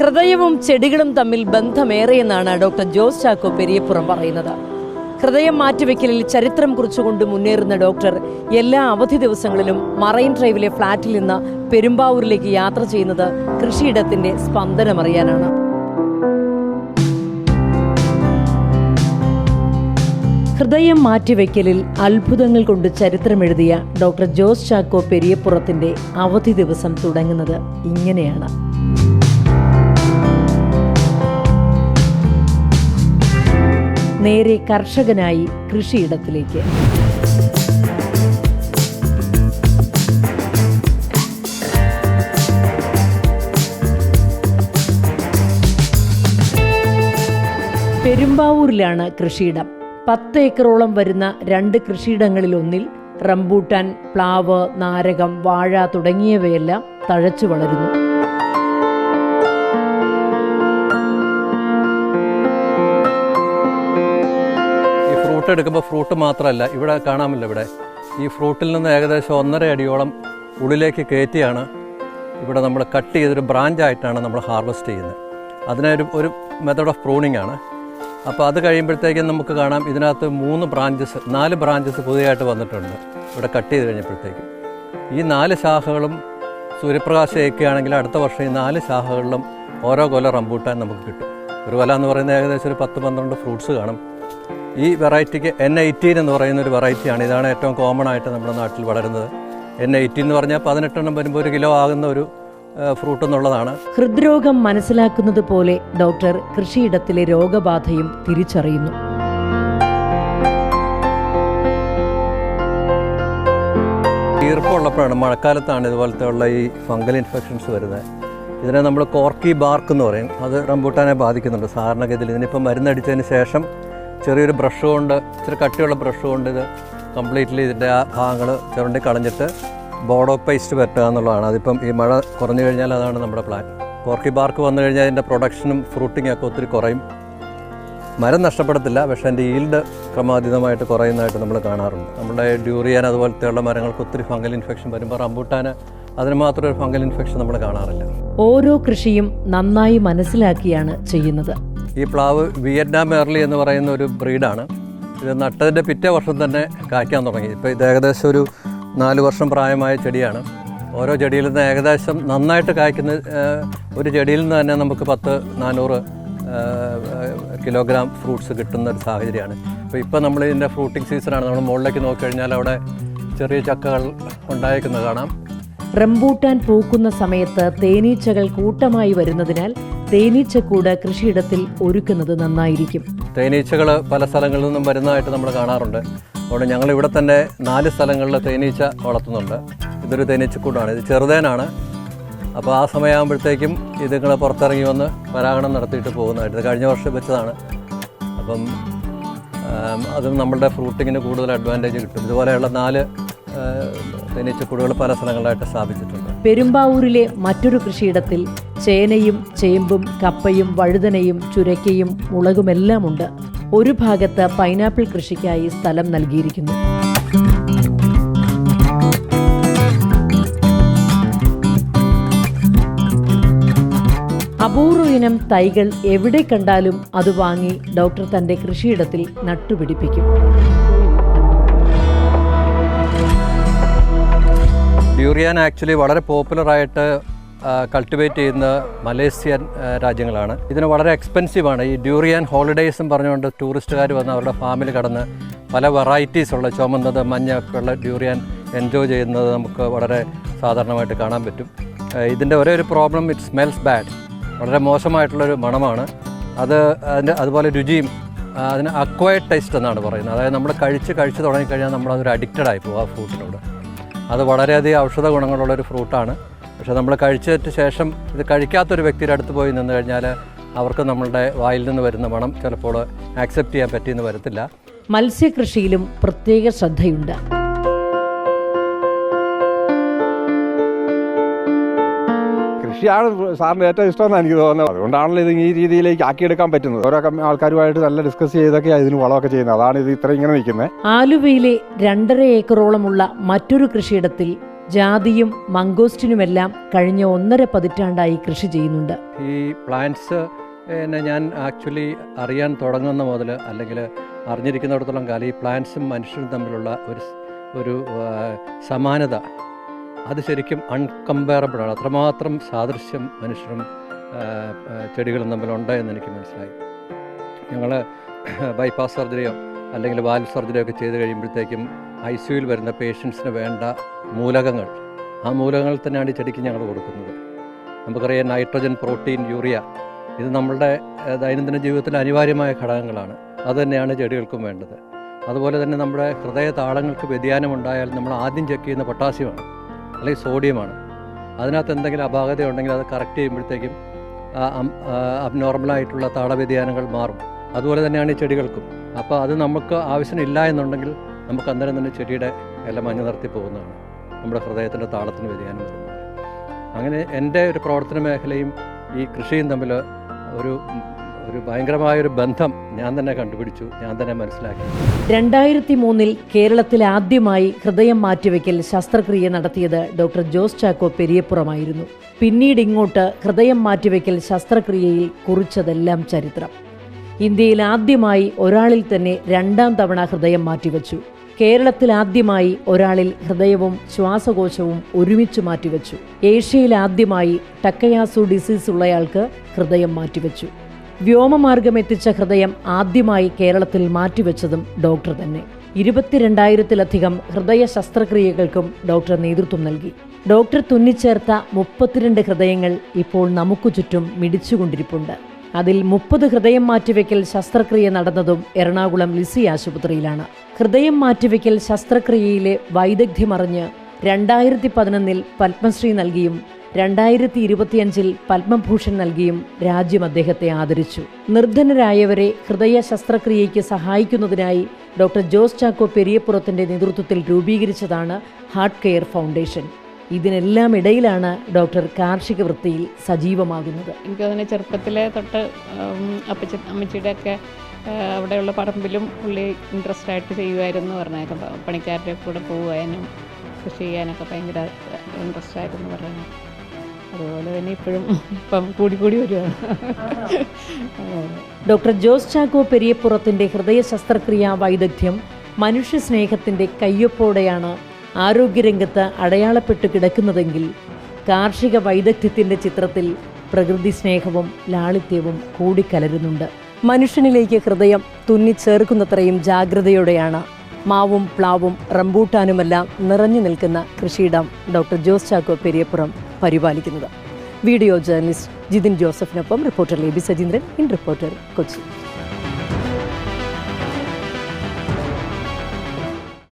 ഹൃദയവും ചെടികളും തമ്മിൽ ബന്ധമേറെയെന്നാണ് ഡോക്ടർ ജോസ് ചാക്കോ പെരിയപ്പുറം പറയുന്നത്. ഹൃദയം മാറ്റിവെക്കലിൽ ചരിത്രം കുറിച്ചുകൊണ്ട് മുന്നേറുന്ന ഡോക്ടർ എല്ലാ അവധി ദിവസങ്ങളിലും മറൈൻ ഡ്രൈവിലെ ഫ്ളാറ്റിൽ നിന്ന് പെരുമ്പാവൂരിലേക്ക് യാത്ര ചെയ്യുന്നത് കൃഷിയിടത്തിന്റെ സ്പന്ദനമറിയാനാണ്. ഹൃദയം മാറ്റിവെക്കലിൽ അത്ഭുതങ്ങൾ കൊണ്ട് ചരിത്രമെഴുതിയ ഡോക്ടർ ജോസ് ചാക്കോ പെരിയപ്പുറത്തിന്റെ അവധി ദിവസം തുടങ്ങുന്നത് ഇങ്ങനെയാണ്. നേരെ കർഷകനായി കൃഷിയിടത്തിലേക്ക്. പെരുമ്പാവൂരിലാണ് കൃഷിയിടം. പത്ത് ഏക്കറോളം വരുന്ന രണ്ട് കൃഷിയിടങ്ങളിലൊന്നിൽ റംബൂട്ടാൻ പ്ലാവ് നാരകം വാഴ തുടങ്ങിയവയെല്ലാം തഴച്ചു വളരുന്നു. ഫ്രൂട്ട് എടുക്കുമ്പോൾ ഫ്രൂട്ട് മാത്രമല്ല ഇവിടെ കാണാമല്ലോ ഇവിടെ. ഈ ഫ്രൂട്ടിൽ നിന്ന് ഏകദേശം ഒന്നര അടിയോളം ഉള്ളിലേക്ക് കയറ്റിയാണ് ഇവിടെ നമ്മൾ കട്ട് ചെയ്തൊരു ബ്രാഞ്ചായിട്ടാണ് നമ്മൾ ഹാർവെസ്റ്റ് ചെയ്യുന്നത്. അതിനൊരു ഒരു മെത്തേഡ് ഓഫ് പ്രൂണിംഗ് ആണ്. അപ്പോൾ അത് കഴിയുമ്പോഴത്തേക്കും നമുക്ക് കാണാം ഇതിനകത്ത് മൂന്ന് ബ്രാഞ്ചസ് നാല് ബ്രാഞ്ചസ് പുതിയതായിട്ട് വന്നിട്ടുണ്ട് ഇവിടെ കട്ട് ചെയ്ത് കഴിഞ്ഞപ്പോഴത്തേക്കും. ഈ നാല് ശാഖകളും സൂര്യപ്രകാശം ഏക്കുകയാണെങ്കിൽ അടുത്ത വർഷം ഈ നാല് ശാഖകളിലും ഓരോ കൊല റംബൂട്ടാൻ നമുക്ക് കിട്ടും. ഒരു കൊല എന്ന് പറയുന്നത് ഏകദേശം ഒരു പത്ത് പന്ത്രണ്ട് ഫ്രൂട്ട്സ് കാണും. ഈ വെറൈറ്റിക്ക് എൻ എയ്റ്റീൻ എന്ന് പറയുന്ന ഒരു വെറൈറ്റിയാണ്. ഇതാണ് ഏറ്റവും കോമൺ ആയിട്ട് നമ്മുടെ നാട്ടിൽ വളരുന്നത്. എൻ എയ്റ്റീൻ എന്ന് പറഞ്ഞാൽ പതിനെട്ടെണ്ണം വരുമ്പോൾ ഒരു കിലോ ആകുന്ന ഒരു ഫ്രൂട്ട് എന്നുള്ളതാണ്. ഹൃദ്രോഗം മനസ്സിലാക്കുന്നത് പോലെ ഡോക്ടർ കൃഷിയിടത്തിലെ രോഗബാധയും തിരിച്ചറിയുന്നു. ഈർപ്പമുള്ളപ്പോഴാണ് മഴക്കാലത്താണ് ഇതുപോലത്തെ ഉള്ള ഈ ഫംഗൽ ഇൻഫെക്ഷൻസ് വരുന്നത്. ഇതിനെ നമ്മൾ കോർക്കി ബാർക്ക് എന്ന് പറയും. അത് റംബൂട്ടാനെ ബാധിക്കുന്നുണ്ട് സാധാരണഗതിയിൽ. ഇതിനിപ്പം മരുന്നടിച്ചതിന് ശേഷം ചെറിയൊരു ബ്രഷ് കൊണ്ട് ഇച്ചിരി കട്ടിയുള്ള ബ്രഷ് കൊണ്ട് ഇത് കംപ്ലീറ്റ്ലി ഇതിന്റെ ആ ഭാഗങ്ങൾ ചുരണ്ടി കളഞ്ഞിട്ട് ബോർഡോ പേസ്റ്റ് പറ്റുക എന്നുള്ളതാണ്. അതിപ്പം ഈ മഴ കുറഞ്ഞു കഴിഞ്ഞാൽ അതാണ് നമ്മുടെ പ്ലാൻ പോർക്കി ബാർക്ക് വന്നു കഴിഞ്ഞാൽ അതിന്റെ പ്രൊഡക്ഷനും ഫ്രൂട്ടിങ്ങും ഒക്കെ ഒത്തിരി കുറയും. മരം നഷ്ടപ്പെടത്തില്ല പക്ഷേ അതിന്റെ ഈൽഡ് ക്രമാതീതമായിട്ട് കുറയുന്നതായിട്ട് നമ്മൾ കാണാറുണ്ട്. നമ്മുടെ ഡ്യൂറിയാൻ അതുപോലത്തെയുള്ള മരങ്ങൾക്ക് ഒത്തിരി ഫംഗൽ ഇൻഫെക്ഷൻ വരുമ്പോൾ റംബൂട്ടാന് അതിന് മാത്രം ഒരു ഫംഗൽ ഇൻഫെക്ഷൻ നമ്മൾ കാണാറില്ല. ഓരോ കൃഷിയും നന്നായി മനസ്സിലാക്കിയാണ് ചെയ്യുന്നത്. ഈ പ്ലാവ് വിയറ്റ്നാം എർലി എന്ന് പറയുന്ന ഒരു ബ്രീഡാണ്. ഇത് നട്ടതിന്റെ പിറ്റേ വർഷം തന്നെ കായ്ക്കാൻ തുടങ്ങി. ഇപ്പോൾ ഇത് ഏകദേശം ഒരു നാല് വർഷം പ്രായമായ ചെടിയാണ്. ഓരോ ചെടിയിൽ നിന്ന് ഏകദേശം നന്നായിട്ട് കായ്ക്കുന്ന ഒരു ചെടിയിൽ നിന്ന് തന്നെ നമുക്ക് പത്ത് നാനൂറ് കിലോഗ്രാം ഫ്രൂട്ട്സ് കിട്ടുന്ന ഒരു സാഹചര്യമാണ്. അപ്പോൾ ഇപ്പോൾ നമ്മൾ ഇതിന്റെ ഫ്രൂട്ടിംഗ് സീസണാണ് നമ്മൾ മുകളിലേക്ക് നോക്കിക്കഴിഞ്ഞാൽ അവിടെ ചെറിയ ചക്കകൾ ഉണ്ടായേക്കുന്നത് കാണാം. റംബൂട്ടാൻ പൂക്കുന്ന സമയത്ത് തേനീച്ചകൾ കൂട്ടമായി വരുന്നതിനാൽ തേനീച്ചക്കൂട് കൃഷിയിടത്തിൽ ഒരുക്കുന്നത് നന്നായിരിക്കും. തേനീച്ചകൾ പല സ്ഥലങ്ങളിൽ നിന്നും വരുന്നതായിട്ട് നമ്മൾ കാണാറുണ്ട്. അതുകൊണ്ട് ഞങ്ങൾ ഇവിടെ തന്നെ നാല് സ്ഥലങ്ങളിൽ തേനീച്ച വളർത്തുന്നുണ്ട്. ഇതൊരു തേനീച്ചക്കൂടാണ്. ഇത് ചെറുതേനാണ്. അപ്പോൾ ആ സമയമാകുമ്പോഴത്തേക്കും ഇതുങ്ങൾ പുറത്തിറങ്ങി വന്ന് പരാഗണം നടത്തിയിട്ട് പോകുന്നതായിട്ട്. ഇത് കഴിഞ്ഞ വർഷം വെച്ചതാണ്. അപ്പം അതും നമ്മളുടെ ഫ്രൂട്ടിങ്ങിന് കൂടുതൽ അഡ്വാന്റേജ് കിട്ടും. ഇതുപോലെയുള്ള നാല് തേനീച്ചക്കൂടുകൾ പല സ്ഥലങ്ങളിലായിട്ട് സ്ഥാപിച്ചിട്ടുണ്ട്. പെരുമ്പാവൂരിലെ മറ്റൊരു കൃഷിയിടത്തിൽ ചേനയും ചേമ്പും കപ്പയും വഴുതനയും ചുരക്കയും മുളകുമെല്ലാം ഉണ്ട് ഒരു ഭാഗത്ത് പൈനാപ്പിൾ കൃഷിക്കായി സ്ഥലം നൽകിയിരിക്കുന്നു. അപൂർവ ഇനം തൈകൾ എവിടെ കണ്ടാലും അത് വാങ്ങി ഡോക്ടർ തന്റെ കൃഷിയിടത്തിൽ നട്ടുപിടിപ്പിക്കും. ഡ്യൂറിയാൻ ആക്ച്വലി വളരെ പോപ്പുലറായിട്ട് കൾട്ടിവേറ്റ് ചെയ്യുന്ന മലേഷ്യൻ രാജ്യങ്ങളാണ്. ഇതിന് വളരെ എക്സ്പെൻസീവാണ് ഈ ഡ്യൂറിയൻ ഹോളിഡേയ്സും പറഞ്ഞുകൊണ്ട് ടൂറിസ്റ്റുകാർ വന്ന് അവരുടെ ഫാമിൽ കടന്ന് പല വെറൈറ്റീസ് ഉള്ള ചുമന്നത് മഞ്ഞ ഒക്കെ ഉള്ള ഡ്യൂറിയൻ എൻജോയ് ചെയ്യുന്നത് നമുക്ക് വളരെ സാധാരണമായിട്ട് കാണാൻ പറ്റും. ഇതിന്റെ ഒരേ ഒരു പ്രോബ്ലം ഇറ്റ് സ്മെൽസ് ബാഡ് വളരെ മോശമായിട്ടുള്ളൊരു മണമാണ്. അത് അതിന്റെ അതുപോലെ രുചിയും അതിന് അക്വയർഡ് ടേസ്റ്റ് എന്നാണ് പറയുന്നത്. അതായത് നമ്മൾ കഴിച്ച് കഴിച്ച് തുടങ്ങിക്കഴിഞ്ഞാൽ നമ്മളതൊരു അഡിക്റ്റഡ് ആയി പോകും ആ ഫ്രൂട്ടിനോട് അത് വളരെയധികം ഔഷധ ഗുണങ്ങളുള്ളൊരു ഫ്രൂട്ടാണ് പക്ഷേ നമ്മൾ കഴിച്ചതിന് ശേഷം ഇത് കഴിക്കാത്തൊരു വ്യക്തിയുടെ അടുത്ത് പോയി നിന്ന് കഴിഞ്ഞാൽ അവർക്ക് നമ്മളുടെ വായിൽ നിന്ന് വരുന്ന മണം ചിലപ്പോൾ ആക്സെപ്റ്റ് ചെയ്യാൻ പറ്റിയെന്ന് വരത്തില്ല. മത്സ്യകൃഷിയിലും പ്രത്യേക ശ്രദ്ധയുണ്ട്. കൃഷിയാണ് സാറിന് ഏറ്റവും ഇഷ്ടമെന്നാണ് എനിക്ക് തോന്നുന്നത്. അതുകൊണ്ടാണല്ലോ ഇത് ഈ രീതിയിലേക്ക് ആക്കിയെടുക്കാൻ പറ്റുന്നത്. ഓരോ ആൾക്കാരുമായിട്ട് നല്ല ഡിസ്കസ് ചെയ്തൊക്കെ ഇതിന് വളമൊക്കെ ചെയ്യുന്നത്. അതാണ് ഇത് ഇത്ര ഇങ്ങനെ നിൽക്കുന്നത്. ആലുവയിലെ രണ്ടര ഏക്കറോളമുള്ള മറ്റൊരു കൃഷിയിടത്തിൽ ജാതിയും മംഗോസ്റ്റിനുമെല്ലാം കഴിഞ്ഞ ഒന്നര പതിറ്റാണ്ടായി കൃഷി ചെയ്യുന്നുണ്ട്. ഈ പ്ലാന്റ്സ് എന്നെ ഞാൻ ആക്ച്വലി അറിയാൻ തുടങ്ങുന്ന മുതൽ അല്ലെങ്കിൽ അറിഞ്ഞിരിക്കുന്നിടത്തോളം കാലം ഈ പ്ലാന്റ്സും മനുഷ്യരും തമ്മിലുള്ള ഒരു ഒരു സമാനത അത് ശരിക്കും അൺകമ്പയറബിൾ ആണ്. അത്രമാത്രം സാദൃശ്യം മനുഷ്യരും ചെടികളും തമ്മിലുണ്ട് എന്ന് എനിക്ക് മനസ്സിലായി. ഞങ്ങൾ ബൈപ്പാസ് സർജറിയോ അല്ലെങ്കിൽ വാൽ സർജറിയൊക്കെ ചെയ്ത് കഴിയുമ്പോഴത്തേക്കും ഐ സിയുയിൽ വരുന്ന പേഷ്യൻസിന് വേണ്ട മൂലകങ്ങൾ. ആ മൂലകങ്ങൾ തന്നെയാണ് ഈ ചെടിക്ക് ഞങ്ങൾ കൊടുക്കുന്നത്. നമുക്കറിയാം നൈട്രജൻ പ്രോട്ടീൻ യൂറിയ ഇത് നമ്മളുടെ ദൈനംദിന ജീവിതത്തിൽ അനിവാര്യമായ ഘടകങ്ങളാണ്. അതുതന്നെയാണ് ചെടികൾക്കും വേണ്ടത്. അതുപോലെ തന്നെ നമ്മുടെ ഹൃദയ താളങ്ങൾക്ക് വ്യതിയാനമുണ്ടായാൽ നമ്മൾ ആദ്യം ചെക്ക് ചെയ്യുന്ന പൊട്ടാസ്യമാണ് അല്ലെങ്കിൽ സോഡിയമാണ്. അതിനകത്ത് എന്തെങ്കിലും അപാകത ഉണ്ടെങ്കിൽ അത് കറക്റ്റ് ചെയ്യുമ്പോഴത്തേക്കും അബ്നോർമലായിട്ടുള്ള താളവ്യതിയാനങ്ങൾ മാറും. അതുപോലെ തന്നെയാണ് ഈ ചെടികൾക്കും. അപ്പോൾ അത് നമുക്ക് ആവശ്യമില്ല എന്നുണ്ടെങ്കിൽ നമുക്ക് അന്നേരം തന്നെ ചെടിയുടെ ഇല മഞ്ഞ നിർത്തി പോകുന്നതാണ്. നമ്മുടെ ഹൃദയത്തിന്റെ താളത്തിന് വ്യതിയാനം വരുന്നത്. അങ്ങനെ എന്റെ ഒരു പ്രവർത്തന മേഖലയും ഈ കൃഷിയും തമ്മിൽ ഒരു ഒരു ഭയങ്കരമായൊരു ബന്ധം ഞാൻ തന്നെ കണ്ടുപിടിച്ചു. ഞാൻ തന്നെ മനസ്സിലാക്കി. രണ്ടായിരത്തി മൂന്നിൽ കേരളത്തിൽ ആദ്യമായി ഹൃദയം മാറ്റിവെക്കൽ ശസ്ത്രക്രിയ നടത്തിയത് ഡോക്ടർ ജോസ് ചാക്കോ പെരിയപ്പുറമായിരുന്നു. പിന്നീട് ഇങ്ങോട്ട് ഹൃദയം മാറ്റിവെക്കൽ ശസ്ത്രക്രിയയിൽ കുറിച്ചതെല്ലാം ചരിത്രം. ഇന്ത്യയിൽ ആദ്യമായി ഒരാളിൽ തന്നെ രണ്ടാം തവണ ഹൃദയം മാറ്റിവെച്ചു. കേരളത്തിൽ ആദ്യമായി ഒരാളിൽ ഹൃദയവും ശ്വാസകോശവും ഒരുമിച്ച് മാറ്റിവെച്ചു. ഏഷ്യയിൽ ആദ്യമായി ടക്കയാസു ഡിസീസ് ഉള്ളയാൾക്ക് ഹൃദയം മാറ്റിവെച്ചു. വ്യോമമാർഗം എത്തിച്ച ഹൃദയം ആദ്യമായി കേരളത്തിൽ മാറ്റിവെച്ചതും ഡോക്ടർ തന്നെ. ഇരുപത്തിരണ്ടായിരത്തിലധികം ഹൃദയ ശസ്ത്രക്രിയകൾക്കും ഡോക്ടർ നേതൃത്വം നൽകി. ഡോക്ടർ തുന്നിച്ചേർത്ത മുപ്പത്തിരണ്ട് ഹൃദയങ്ങൾ ഇപ്പോൾ നമുക്കു ചുറ്റും മിടിച്ചുകൊണ്ടിരിപ്പുണ്ട്. അതിൽ മുപ്പത് ഹൃദയം മാറ്റിവെക്കൽ ശസ്ത്രക്രിയ നടന്നതും എറണാകുളം ലിസി ആശുപത്രിയിലാണ്. ഹൃദയം മാറ്റിവെക്കൽ ശസ്ത്രക്രിയയിലെ വൈദഗ്ധ്യമറിഞ്ഞ് രണ്ടായിരത്തി പതിനൊന്നിൽ പത്മശ്രീ നൽകിയും രണ്ടായിരത്തി ഇരുപത്തിയഞ്ചിൽ പത്മഭൂഷൺ നൽകിയും രാജ്യം അദ്ദേഹത്തെ ആദരിച്ചു. നിർധനരായവരെ ഹൃദയ ശസ്ത്രക്രിയയ്ക്ക് സഹായിക്കുന്നതിനായി ഡോക്ടർ ജോസ് ചാക്കോ പെരിയപ്പുറത്തിന്റെ നേതൃത്വത്തിൽ രൂപീകരിച്ചതാണ് ഹാർട്ട് കെയർ ഫൗണ്ടേഷൻ. ഇതിനെല്ലാം ഇടയിലാണ് ഡോക്ടർ കാർഷിക വൃത്തിയിൽ സജീവമാകുന്നത്. എനിക്ക് തോന്നുന്നു ചെറുപ്പത്തിലെ തൊട്ട് അപ്പച്ച അമ്മച്ചിയുടെ ഒക്കെ അവിടെയുള്ള പറമ്പിലും പുള്ളി ഇൻട്രസ്റ്റ് ആയിട്ട് ചെയ്യുമായിരുന്നു പറഞ്ഞേക്കാം പണിക്കാരുടെ കൂടെ പോവാനും കൃഷി ചെയ്യാനൊക്കെ ഭയങ്കര ഇൻട്രസ്റ്റ് ആയിരുന്നു പറയുന്നത് അതുപോലെ തന്നെ ഇപ്പോഴും ഇപ്പം കൂടി കൂടി വരുവാണ്. ഡോക്ടർ ജോസ് ചാക്കോ പെരിയപ്പുറത്തിന്റെ ഹൃദയ ശസ്ത്രക്രിയാ വൈദഗ്ധ്യം മനുഷ്യ സ്നേഹത്തിന്റെ കയ്യൊപ്പോടെയാണ് ആരോഗ്യരംഗത്ത് അടയാളപ്പെട്ട് കിടക്കുന്നതെങ്കിൽ കാർഷിക വൈദഗ്ധ്യത്തിന്റെ ചിത്രത്തിൽ പ്രകൃതി സ്നേഹവും ലാളിത്യവും കൂടിക്കലരുന്നുണ്ട്. മനുഷ്യനിലേക്ക് ഹൃദയം തുന്നിച്ചേർക്കുന്നത്രയും ജാഗ്രതയോടെയാണ് മാവും പ്ലാവും റംബൂട്ടാനുമെല്ലാം നിറഞ്ഞു നിൽക്കുന്ന കൃഷിയിടം ഡോക്ടർ ജോസ് ചാക്കോ പെരിയപ്പുറം പരിപാലിക്കുന്നത്. Video journalist Jithin ജോസഫിനൊപ്പം reporter Leby Sajeendran in reporter Kochi.